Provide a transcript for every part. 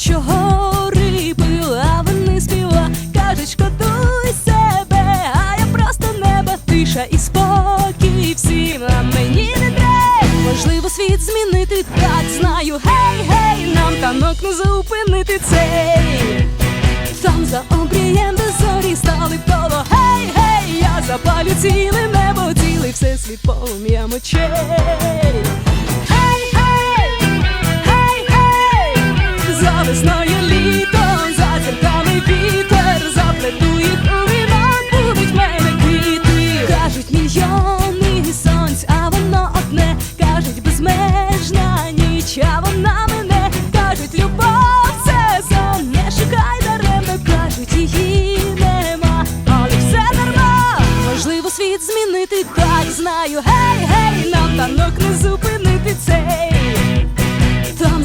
чого пил, а вони співа, кажуть, шкодуй себе, а я просто небо, тиша і спокій всім, а мені не треба. Можливо, світ змінити, так знаю, гей, гей, нам танок не зупинити цей. Там за обрієм без зорі стали коло, гей, гей, я запалю ціле небо, цілий всесвіт полум'ям очей.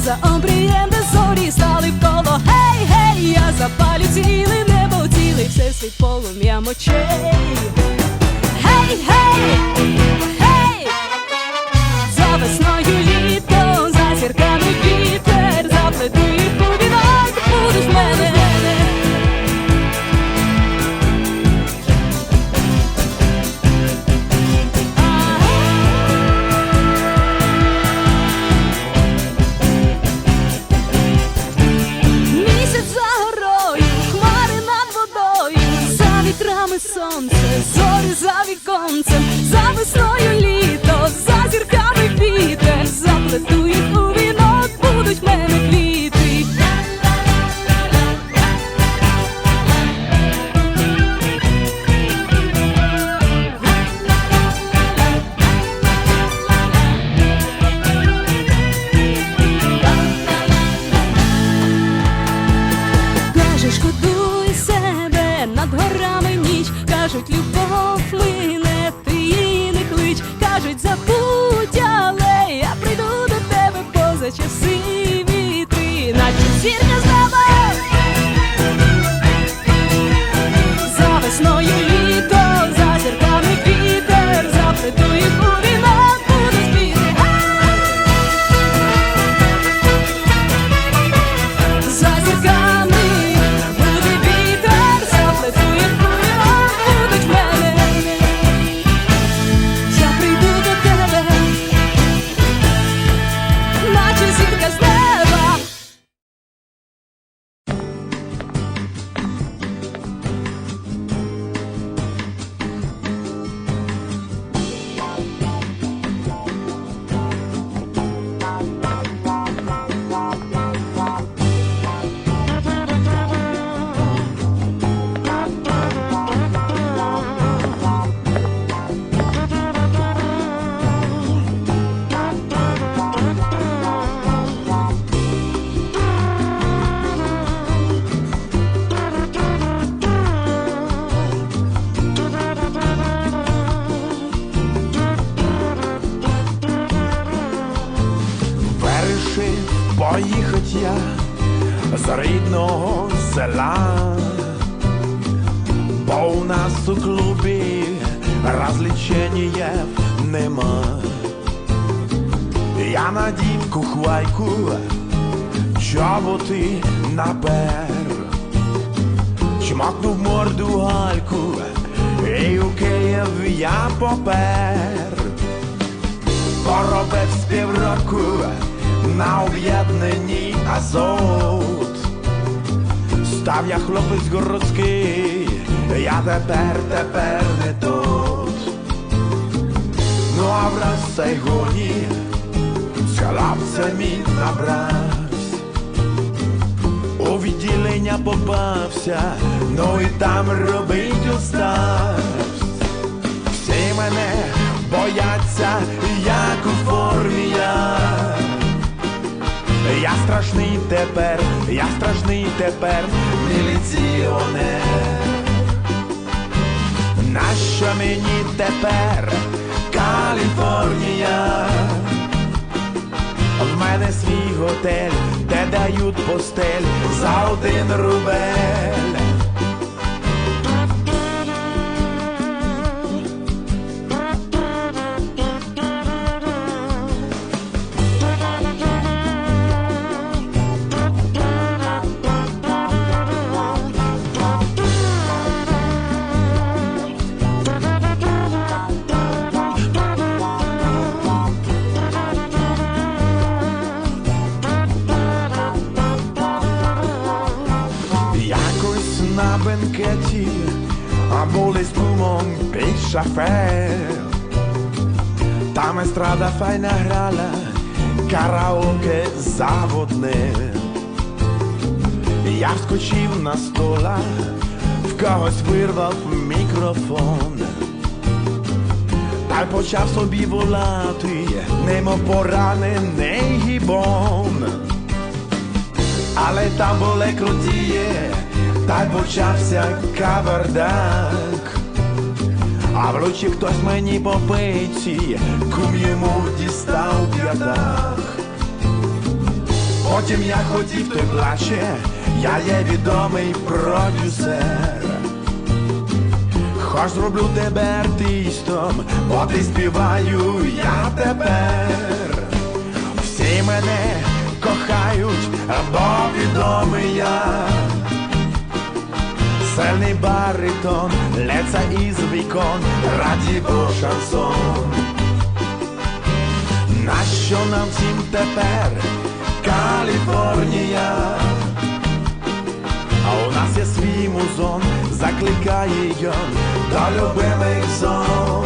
За обрієм де зорі стали вколо Гей, гей, я запалю ціле небо, цілий всесвіт полум'ям очей. Гей, гей, кажуть, любов лине, ти її не клич, кажуть, забудь, але я прийду до тебе поза часи вітри, наче зірка рідного села, бо у нас у клубі розлічення нема. Я надів кухвайку, чоботи напер, чмакнув морду гальку, і у Київ я попер. Поробив з півроку на об'єднаній Азот. Став я хлопець городський, я тепер, тепер не тут. Ну а враз в Сайгоні з хлопцями набрався. У відділення попався, ну і там робить остався. Всі мене бояться, як у формі я. Страшний тепер, я страшний тепер, міліціонер. Нащо мені тепер Каліфорнія? В мене свій готель, де дають постель за один рубель. Шафер. Там естрада файна грала, караоке заводне. Я вскочив на стола, в когось вирвав мікрофон. Та й почав собі волати, немо поранений гібон. Але там були крутіє, та й почався кавердак. А вручі хтось мені по пиці, кум йому дістав п'ятак. Потім я хотів, той плаче, я є відомий продюсер. Хоч зроблю тебе артистом, бо ти співаю я тепер. Всі мене кохають, бо відомий я. Сильний баритон, леца із вікон, радіо шансон. Нащо нам всім тепер Каліфорнія? А у нас є свій музон, закликає йон до любимих зон.